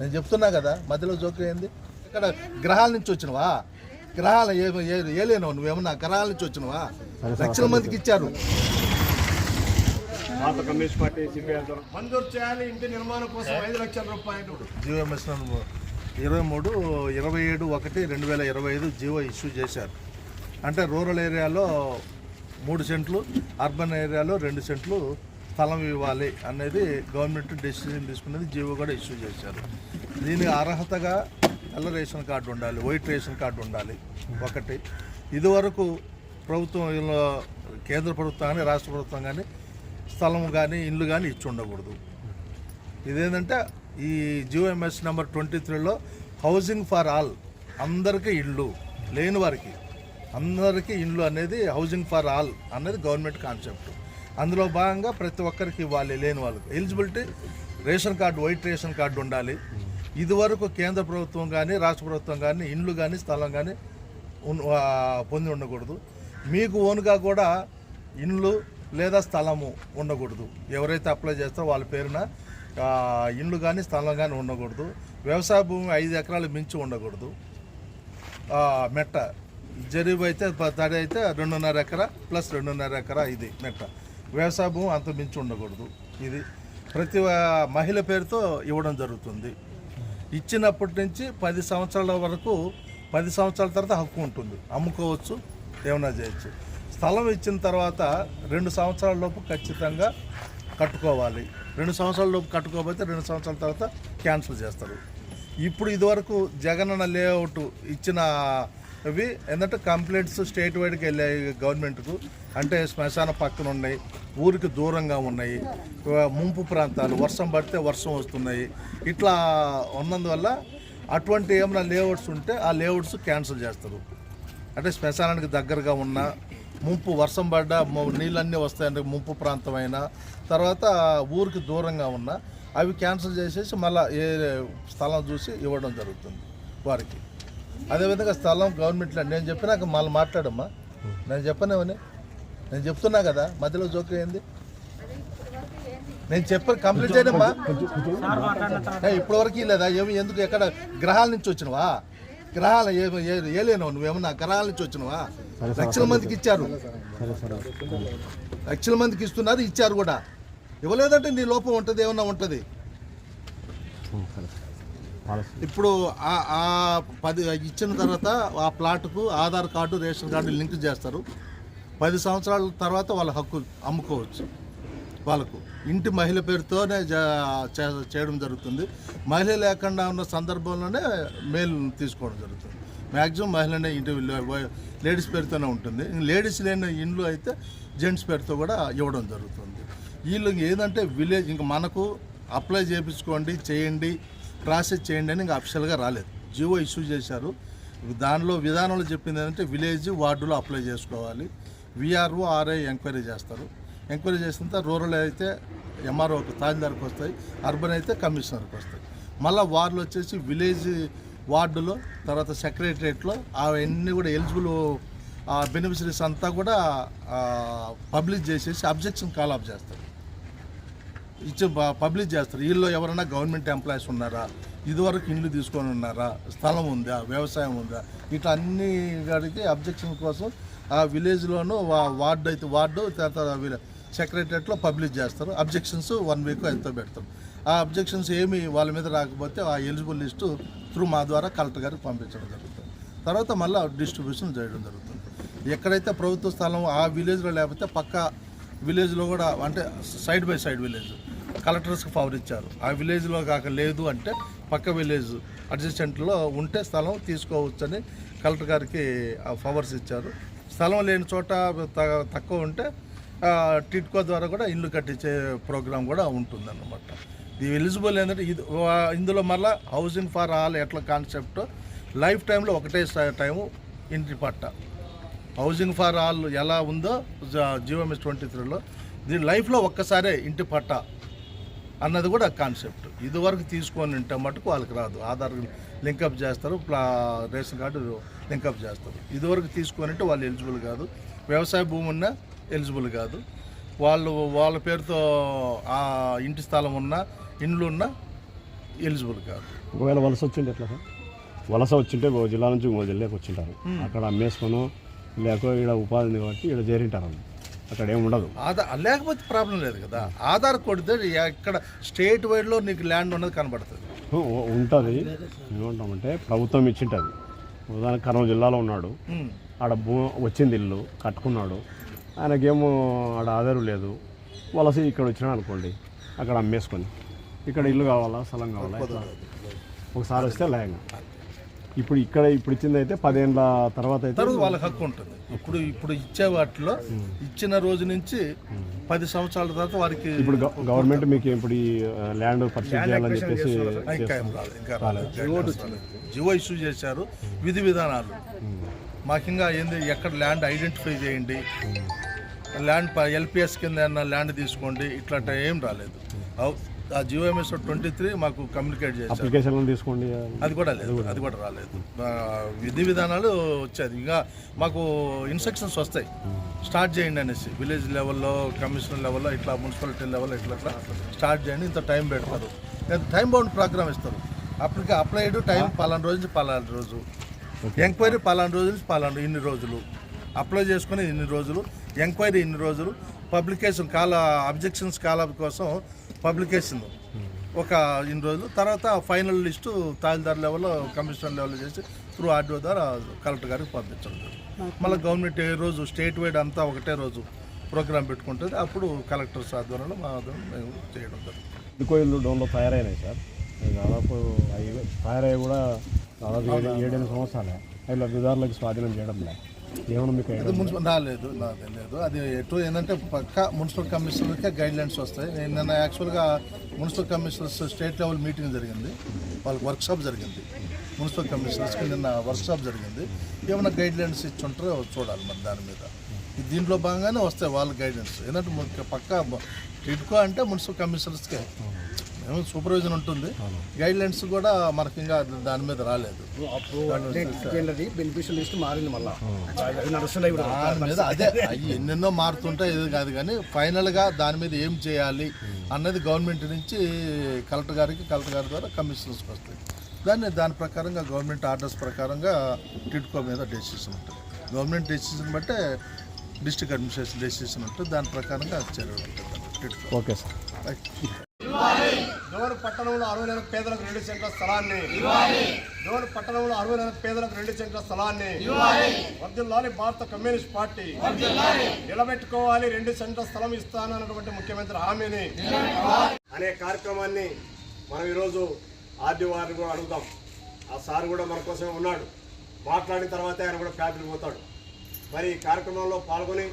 నేను చెప్తున్నా కదా మధ్యలో జోక్యం ఏంది? ఇక్కడ గ్రహాల నుంచి వచ్చినవా? గ్రహాల ఏ ఏ- ఏలేనవు నువ్వేమన్నా గ్రహాల నుంచి వచ్చినవా? లక్షల మందికి ఇచ్చారు. భారత కమ్యూనిస్ట్ పార్టీ సిపిఐ మంజూరు చేయాలి ఇంటి నిర్మాణం కోసం ఐదు లక్షల రూపాయలు జీవోఎంఎస్ ఇరవై మూడు ఇరవై ఏడు ఒకటి రెండు వేల ఇరవై ఐదు జీవో ఇష్యూ చేశారు. అంటే రూరల్ ఏరియాలో మూడు సెంట్లు అర్బన్ ఏరియాలో రెండు సెంట్లు స్థలం ఇవ్వాలి అనేది గవర్నమెంట్ డెసిషన్ తీసుకున్నది జీవో కూడా ఇష్యూ చేశారు. దీనికి అర్హతగా తెల్ల రేషన్ కార్డు ఉండాలి వైట్ రేషన్ కార్డు ఉండాలి ఒకటి. ఇదివరకు ప్రభుత్వంలో కేంద్ర ప్రభుత్వం కానీ రాష్ట్ర ప్రభుత్వం కానీ స్థలం కానీ ఇల్లు కానీ ఇచ్చి ఉండకూడదు. ఇదేంటంటే ఈ జియోఎంఎస్ నెంబర్ ట్వంటీ త్రీలో హౌసింగ్ ఫర్ ఆల్ అందరికీ ఇళ్ళు లేని వారికి అందరికీ ఇళ్ళు అనేది హౌసింగ్ ఫర్ ఆల్ అనేది గవర్నమెంట్ కాన్సెప్ట్. అందులో భాగంగా ప్రతి ఒక్కరికి ఇవ్వాలి లేని వాళ్ళకి. Eligibility ration card white ration card ఉండాలి. ఇదివరకు కేంద్ర ప్రభుత్వం కానీ రాష్ట్ర ప్రభుత్వం కానీ ఇండ్లు కానీ స్థలం కానీ ఉన్- పొంది ఉండకూడదు. మీకు ఓన్గా కూడా ఇండ్లు లేదా స్థలము ఉండకూడదు. ఎవరైతే అప్లై చేస్తారో వాళ్ళ పేరున ఇండ్లు కానీ స్థలం కానీ ఉండకూడదు. వ్యవసాయ భూమి ఐదు ఎకరాలు మించి ఉండకూడదు. మెట్ట. జరీబు అయితే తడి అయితే రెండున్నర ఎకరా ప్లస్ రెండున్నర ఎకరా ఇది మెట్ట. వ్యవసాయ భూమి అంత మించి ఉండకూడదు. ఇది ప్రతి మహిళ పేరుతో ఇవ్వడం జరుగుతుంది. ఇచ్చినప్పటి నుంచి పది సంవత్సరాల వరకు పది సంవత్సరాల తర్వాత హక్కు ఉంటుంది. అమ్ముకోవచ్చు ఏమైనా చేయొచ్చు. స్థలం ఇచ్చిన తర్వాత రెండు సంవత్సరాల లోపు ఖచ్చితంగా కట్టుకోవాలి. రెండు సంవత్సరాల లోపు కట్టుకోకపోతే రెండు సంవత్సరాల తర్వాత క్యాన్సిల్ చేస్తారు. ఇప్పుడు ఇదివరకు జగనన్న లేఅవుట్ ఇచ్చిన ఇవి ఏంటంటే కంప్లైంట్స్ స్టేట్ వైడ్కి వెళ్ళాయి గవర్నమెంట్కు. అంటే శ్మశాన పక్కన ఉన్నాయి ఊరికి దూరంగా ఉన్నాయి ముంపు ప్రాంతాలు వర్షం పడితే వర్షం వస్తున్నాయి. ఇట్లా ఉన్నందువల్ల అటువంటి ఏమైనా లేఅవుట్స్ ఉంటే ఆ లేఅవుట్స్ క్యాన్సిల్ చేస్తారు. అంటే శ్మశానానికి దగ్గరగా ఉన్న ముంపు వర్షం పడ్డ నీళ్ళన్నీ వస్తాయంటే ముంపు ప్రాంతమైన తర్వాత ఊరికి దూరంగా ఉన్న అవి క్యాన్సిల్ చేసేసి మళ్ళీ ఏ స్థలం చూసి ఇవ్వడం జరుగుతుంది వారికి. అదేవిధంగా స్థలం గవర్నమెంట్లో నేను చెప్పినాక మళ్ళీ మాట్లాడమ్మా. నేను చెప్పనేవని నేను చెప్తున్నా కదా మధ్యలో జోక్యం ఏంది? నేను చెప్ప కంప్లీట్ చేయడమ్మా ఇప్పటి వరకు లేదా ఏమి ఎందుకు ఎక్కడ గ్రహాల నుంచి వచ్చినవా? గ్రహాల ఏలేనవు నువ్వేమన్నా గ్రహాల నుంచి వచ్చినవా? లక్షల మందికి ఇచ్చారు. లక్షల మందికి ఇస్తున్నారు ఇచ్చారు కూడా. ఇవ్వలేదంటే నీ లోపం ఉంటుంది ఏమన్నా ఉంటుంది. ఇప్పుడు ఆ- పది ఇచ్చిన తర్వాత ఆ ప్లాట్కు Aadhaar card ration card link చేస్తారు. పది సంవత్సరాల తర్వాత వాళ్ళ హక్కు అమ్ముకోవచ్చు వాళ్ళకు. ఇంటి మహిళ పేరుతోనే చే- చేయడం జరుగుతుంది. మహిళ లేకుండా ఉన్న సందర్భంలోనే మేలు తీసుకోవడం జరుగుతుంది. మ్యాక్సిమం మహిళనే ఇంటి లేడీస్ పేరుతోనే ఉంటుంది. లేడీస్ లేని ఇండ్లు అయితే జెంట్స్ పేరుతో కూడా ఇవ్వడం జరుగుతుంది. వీళ్ళు ఏంటంటే విలేజ్ ఇంకా మనకు అప్లై చేయించుకోండి చేయండి. ప్రాసెస్ చేయండి అని ఇంకా అఫిషియల్గా రాలేదు. జియో ఇష్యూ చేశారు. దానిలో విధానంలో చెప్పింది ఏంటంటే విలేజ్ వార్డులో అప్లై చేసుకోవాలి. విఆర్ఓ ఆర్ఐ ఎంక్వైరీ చేస్తారు. ఎంక్వైరీ చేసిన తర్వాత రూరల్ అయితే ఎంఆర్ఓకి తహసీల్దార్కి వస్తాయి. అర్బన్ అయితే కమిషనర్కి వస్తాయి. మళ్ళీ వార్డులు వచ్చేసి విలేజ్ వార్డులో తర్వాత సెక్రటరియట్లో అవన్నీ కూడా ఎలిజిబుల్ బెనిఫిషరీస్ అంతా కూడా పబ్లిష్ చేసేసి అబ్జెక్షన్ కాల్ ఆఫ్ చేస్తారు. ఇచ్చి పబ్లిష్ చేస్తారు. వీళ్ళు ఎవరైనా గవర్నమెంట్ ఎంప్లాయీస్ ఉన్నారా? ఇదివరకు ఇండ్లు తీసుకొని ఉన్నారా? స్థలం ఉందా? వ్యవసాయం ఉందా? ఇట్లా అన్ని గారికి అబ్జెక్షన్ కోసం ఆ విలేజ్లోనూ వార్డు అయితే వార్డు తర్వాత సెక్రటరియట్లో పబ్లిష్ చేస్తారు. అబ్జెక్షన్స్ వన్ వీక్ ఎంతో పెడతారు. ఆ అబ్జెక్షన్స్ ఏమి వాళ్ళ మీద రాకపోతే ఆ ఎలిజిబుల్ లిస్టు త్రూ మా ద్వారా కలెక్టర్ గారికి పంపించడం జరుగుతుంది. తర్వాత మళ్ళీ డిస్ట్రిబ్యూషన్ చేయడం జరుగుతుంది. ఎక్కడైతే ప్రభుత్వ స్థలం ఆ విలేజ్లో లేకపోతే పక్క విలేజ్లో కూడా అంటే సైడ్ బై సైడ్ విలేజ్. కలెక్టర్స్కి పవర్ ఇచ్చారు. ఆ విలేజ్లో కాక లేదు అంటే పక్క విలేజ్ అడ్జస్టెంట్లో ఉంటే స్థలం తీసుకోవచ్చని కలెక్టర్ గారికి పవర్స్ ఇచ్చారు. స్థలం లేని చోట త- తక్కువ ఉంటే టిట్కో ద్వారా కూడా ఇల్లు కట్టించే ప్రోగ్రాం కూడా ఉంటుందన్నమాట. ఇది ఎలిజిబుల్ ఏంటంటే ఇది ఇందులో మళ్ళీ హౌసింగ్ ఫర్ ఆల్ ఎట్లా కాన్సెప్ట్? లైఫ్ టైంలో ఒకటే టైము ఇంటి పట్ట. హౌసింగ్ ఫర్ ఆల్ ఎలా ఉందో జియోఎంఎస్ ట్వంటీ త్రీలో. దీని లైఫ్లో ఒక్కసారే ఇంటి పట్ట. అన్నది కూడా కాన్సెప్ట్. ఇదివరకు తీసుకొని ఉంటే మటుకు వాళ్ళకి రాదు. ఆధార్ లింకప్ చేస్తారు ప్లా రేషన్ కార్డు లింకప్ చేస్తారు. ఇదివరకు తీసుకొని ఉంటే వాళ్ళు ఎలిజిబుల్ కాదు. వ్యవసాయ భూమి ఉన్నా ఎలిజిబుల్ కాదు. వాళ్ళు వాళ్ళ పేరుతో ఆ ఇంటి స్థలం ఉన్నా ఇండ్లు ఉన్నా ఎలిజిబుల్ కాదు. ఒకవేళ వలస వచ్చింటే ఎట్లా సార్? వలస వచ్చింటే ఓ జిల్లా నుంచి ఇంకో జిల్లాకి వచ్చింటారు. అక్కడ అమ్మేసుకొని లేక ఇక్కడ ఉపాధి ఉంది కాబట్టి ఇక్కడ చేరింటారు. అక్కడ ఏమి ఉండదు. ఆధార్ లేకపోతే ప్రాబ్లం లేదు కదా. ఆధార్ కొడితే ఎక్కడ స్టేట్ వైడ్లో నీకు ల్యాండ్ ఉన్నది కనబడుతుంది. ఉంటుంది. ఏమంటామంటే ప్రభుత్వం ఇచ్చింటుంది. ఉదాహరణ కర్నూలు జిల్లాలో ఉన్నాడు. ఆడ భూ వచ్చింది ఇల్లు కట్టుకున్నాడు. ఆయనకేమో ఆడ ఆధారు లేదు. వలస ఇక్కడ వచ్చినాడు అనుకోండి అక్కడ అమ్మేసుకొని. ఇక్కడ ఇల్లు కావాలా స్థలం కావాలా ఒకసారి వస్తే లేయంగా ఇప్పుడు ఇక్కడ ఇప్పుడు ఇచ్చింది అయితే పదేళ్ళ తర్వాత అయితే తర్వాత వాళ్ళకి హక్కు ఉంటుంది. ఇప్పుడు ఇప్పుడు ఇచ్చే వాటిలో ఇచ్చిన రోజు నుంచి పది సంవత్సరాల తర్వాత వారికి ఇప్పుడు గవ- గవర్నమెంట్ మీకు ఇప్పుడు ఈ ల్యాండ్ పర్చేజ్ చేయాలని చెప్పేసి జివో ఇష్యూ చేశారు. విధి విధానాలు. మాకు ఇంకా ఏంది ఎక్కడ ల్యాండ్ ఐడెంటిఫై చేయండి. ల్యాండ్ ఎల్పిఎస్ కింద ఏమన్నా ల్యాండ్ తీసుకోండి ఇట్లా ఏం రాలేదు. అవ్- ఆ జియోఎంఎస్ ట్వంటీ త్రీ మాకు కమ్యూనికేట్ చేశారు. అప్లికేషన్లు తీసుకోండి అది కూడా లేదు అది కూడా రాలేదు. విధి విధానాలు వచ్చేది ఇంకా మాకు ఇన్స్ట్రక్షన్స్ వస్తాయి. స్టార్ట్ చేయండి అనేసి విలేజ్ లెవెల్లో కమిషనర్ లెవెల్లో ఇట్లా మున్సిపాలిటీ లెవెల్లో ఇట్లా ఇట్లా స్టార్ట్ చేయండి. ఇంత టైం పెడతారు. టైం బౌండ్ ప్రోగ్రామ్ ఇస్తారు. అప్పటికి అప్లైడ్ టైం పలానా రోజు నుంచి పలానా రోజు. ఎంక్వైరీ పలానా రోజు నుంచి పలానా ఇన్ని రోజులు. అప్లై చేసుకుని ఇన్ని రోజులు. ఎంక్వైరీ ఇన్ని రోజులు. పబ్లికేషన్ కాల అబ్జెక్షన్స్ కాల కోసం పబ్లికేషన్ ఒక ఇన్ని రోజులు. తర్వాత ఫైనల్ లిస్టు తహసీల్దార్ లెవెల్లో కమిషనర్ లెవెల్లో చేసి త్రూ ఆర్డీఓ ద్వారా కలెక్టర్ గారికి పంపించడం జరుగుతుంది. మళ్ళీ గవర్నమెంట్ ఏ రోజు స్టేట్ వైడ్ అంతా ఒకటే రోజు ప్రోగ్రామ్ పెట్టుకుంటుంది. అప్పుడు కలెక్టర్స్ ఆధ్వర్యంలో మా మేము చేయడం జరుగుతుంది. ఇల్లు డోన్లో తయారైనాయి సార్. దాదాపు అవి తయారయ్యి కూడా దాదాపు ఏడు ఏడెనిమిది సంవత్సరాలే. అవి లబ్ధిదారులకు స్వాధీనం చేయడం లే ఏమన్నా మీకు అది మున్సిపల్ రాలేదు నాకు తెలియదు అది ఎటు ఏంటంటే పక్క మున్సిపల్ కమిషనర్కే గైడ్ లైన్స్ వస్తాయి. నేను నిన్న యాక్చువల్గా municipal commissioners state level meeting జరిగింది. వాళ్ళకి వర్క్షాప్ జరిగింది. మున్సిపల్ కమిషనర్స్కి నిన్న వర్క్షాప్ జరిగింది. ఏమైనా గైడ్ లైన్స్ ఇచ్చి ఉంటారో చూడాలి మరి దాని మీద. దీంట్లో భాగంగానే వస్తాయి వాళ్ళ గైడెన్స్ ఏంటంటే పక్క టిడ్కో అంటే మున్సిపల్ కమిషనర్స్కే. సూపర్విజన్ ఉంటుంది. గైడ్ లైన్స్ కూడా మనకి ఇంకా దాని మీద రాలేదు. బెనిఫిషియల్ లిస్ట్ మారింది మళ్ళా. అది నడుస్తున్నాయి ఇప్పుడు దాని మీద అదే అవి ఎన్నెన్నో మారుతుంటాయి ఇది కాదు కానీ ఫైనల్గా దాని మీద ఏం చేయాలి అన్నది గవర్నమెంట్ నుంచి కలెక్టర్ గారికి కలెక్టర్ గారి ద్వారా కమిషనర్స్కి వస్తాయి. దాన్ని దాని ప్రకారంగా గవర్నమెంట్ ఆర్డర్స్ ప్రకారంగా టిడ్కో మీద డెసిషన్ ఉంటుంది. గవర్నమెంట్ డెసిషన్ బట్టే డిస్ట్రిక్ట్ అడ్మినిస్ట్రేషన్ డెసిషన్ ఉంటుంది. దాని ప్రకారంగా చర్యలు ఉంటుంది టిడ్కో ఓకే సార్ డోర్ పట్టణంలో అరవై నెలల పేదలకు రెండు సెంట్ల స్థలాన్ని. డోర్ పట్టణంలో అరవై నెలల పేదలకు రెండు సెంట్ల స్థలాన్ని. వర్ధిల్లాలి భారత కమ్యూనిస్ట్ పార్టీ. నిలబెట్టుకోవాలి రెండు సెంట్ల స్థలం ఇస్తానన్నటువంటి ముఖ్యమంత్రి హామీని. అనే కార్యక్రమాన్ని మనం ఈరోజు ఆర్డీ వారిని కూడా అడుగుదాం. ఆ సార్ కూడా మన కోసమే ఉన్నాడు. మాట్లాడిన తర్వాత ఆయన కూడా ఫ్యాక్టరీ పోతాడు. మరి ఈ కార్యక్రమంలో పాల్గొని